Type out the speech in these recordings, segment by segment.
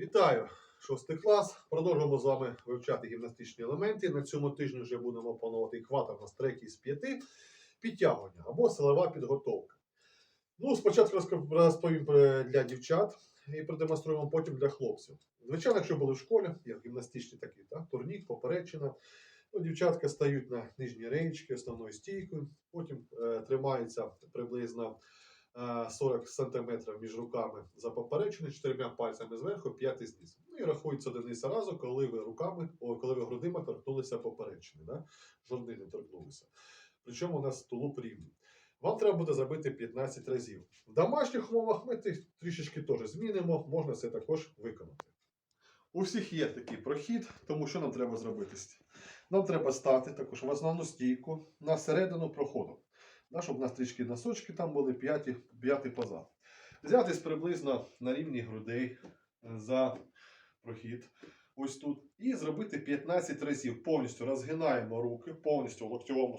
Вітаю! Шостий клас. Продовжуємо з вами вивчати гімнастичні елементи. На цьому тижні вже будемо опанувати екватор на треки з п'яти, підтягування або силова підготовка. Ну, спочатку розповім для дівчат і продемонструємо потім для хлопців. Звичайно, якщо були в школі, є гімнастичні такі, так? турнік, поперечина. Ну, дівчатка стають на нижній рейнички основною стійкою, потім е, тримаються приблизно 40 см між руками за поперечини, чотирма пальцями зверху, п'ятий знизу. Ну і рахується одиниця разу, коли ви руками, о, коли ви грудима торкнулися поперечини, да? жодних не торкнулися. Причому у нас тулуб рівний. Вам треба буде зробити 15 разів. В домашніх умовах ми трішечки теж змінимо, можна це також виконати. У всіх є такий прохід, тому що нам треба зробити? Нам треба стати також в основну стійку на середину проходу. Да, щоб у нас трішки носочки там були п'ятий позад. Взятись приблизно на рівні грудей е, за прохід. Ось тут. І зробити 15 разів. Повністю розгинаємо руки, повністю в локтєвому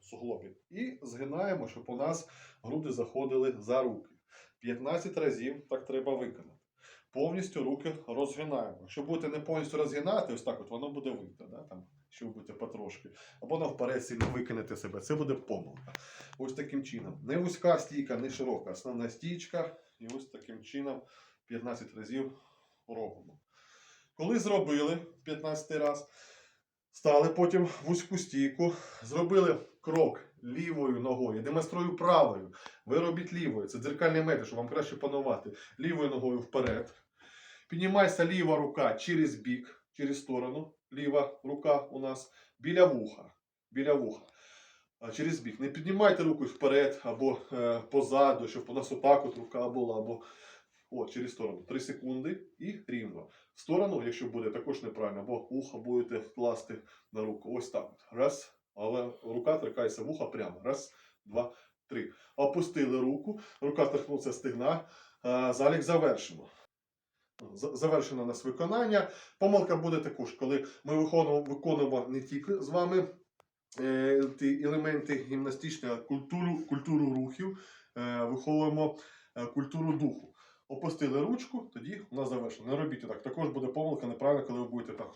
суглобі. І згинаємо, щоб у нас груди заходили за руки. 15 разів так треба виконати. Повністю руки розгинаємо. Якщо будете не повністю розгинати, ось так от воно буде видно. Да? Там, що ви будете потрошки. Або навперед сильно викинете себе. Це буде помилка. Ось таким чином. Не вузька стійка, не широка. Основна стійка. І ось таким чином 15 разів робимо. Коли зробили 15 раз, стали потім вузьку стійку, зробили крок лівою ногою, демонструю правою. Ви робіть лівою. Це дзеркальний метод, щоб вам краще панувати. Лівою ногою вперед. Піднімається ліва рука через бік, через сторону. Ліва рука у нас біля вуха. Біля вуха. Через бік. Не піднімайте руку вперед або е, позаду, щоб у нас отак от рука була, або о, через сторону. 3 секунди і рівно. В сторону, якщо буде також неправильно, або вуха будете класти на руку. Ось так. Раз. Але рука торкається вуха прямо. Раз, два, три. Опустили руку, рука торкнуться стегна. Е, Залік завершимо. За- Завершено у нас виконання. Помилка буде також, коли ми виконуємо, не тільки з вами елементи гімнастичні, а культуру, культуру рухів, е, виховуємо е, культуру духу. Опустили ручку, тоді у нас завершено. Не робіть так. Також буде помилка неправильно, коли ви будете так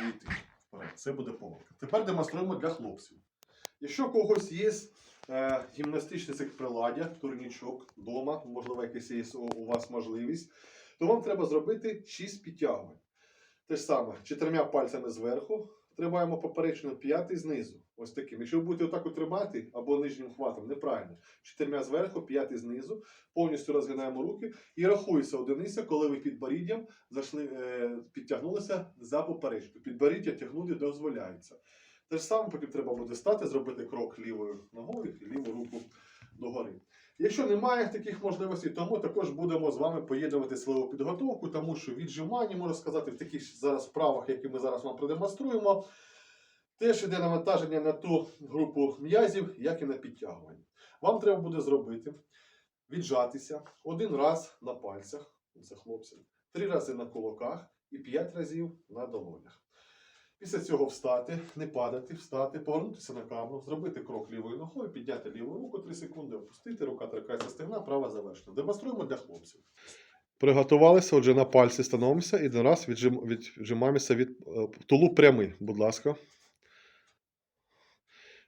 йти вперед. Це буде помилка. Тепер демонструємо для хлопців. Якщо у когось є е, гімнастичне цих приладдя, турнічок вдома, можливо, якась є у вас можливість, то вам треба зробити 6 підтягувань. Те ж саме, чотирма пальцями зверху, тримаємо поперечину п'ятий знизу. Ось таким. Якщо ви будете отак от тримати або нижнім хватом, неправильно. Чотирма зверху, п'ятий знизу, повністю розгинаємо руки і рахується одиниця, коли ви підборіддям зайшли, е, підтягнулися за поперечку. Підборіддя тягнути дозволяється. Те ж саме потім треба буде стати, зробити крок лівою ногою і ліву руку догори. Якщо немає таких можливостей, то ми також будемо з вами поєднувати силову підготовку, тому що віджимання, можна сказати, в таких зараз вправах, які ми зараз вам продемонструємо, теж йде навантаження на ту групу м'язів, як і на підтягування. Вам треба буде зробити, віджатися один раз на пальцях, це хлопцям, три рази на кулаках і п'ять разів на долонях. Після цього встати, не падати, встати, повернутися на камеру, зробити крок лівою ногою, підняти ліву руку 3 секунди, опустити, рука торкається стегна, права завершена. Демонструємо для хлопців. Приготувалися, отже, на пальці становимося і один раз віджим, віджимаємося від е, тулуб прямий, будь ласка.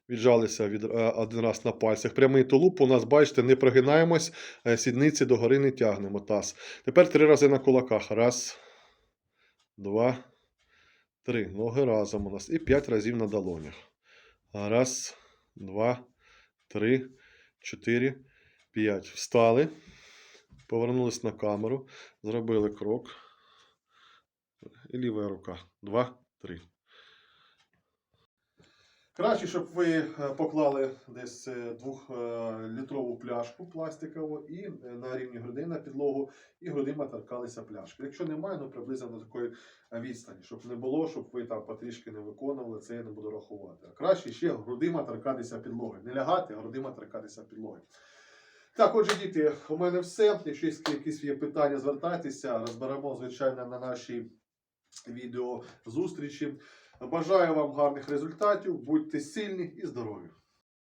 Віджалися від, е, один раз на пальцях. Прямий тулуб. У нас, бачите, не прогинаємось, е, сідниці догори не тягнемо. Таз. Тепер три рази на кулаках. Раз, два, три. Ноги разом у нас. І п'ять разів на долонях. Раз, два, три, чотири, п'ять. Встали. Повернулись на камеру. Зробили крок. І ліва рука. Два, три. Краще, щоб ви е, поклали десь е, двохлітрову пляшку пластикову і е, на рівні грудей на підлогу, і грудима торкалися пляшки. Якщо немає, ну приблизно до такої відстані, щоб не було, щоб ви там потрішки не виконували, це я не буду рахувати. А краще ще грудима торкатися підлоги. Не лягати, а грудима торкатися підлоги. Так, отже, діти, у мене все. Якщо якісь є питання, звертайтеся. Розберемо, звичайно, на нашій відео зустрічі. Бажаю вам гарних результатів, будьте сильні і здорові!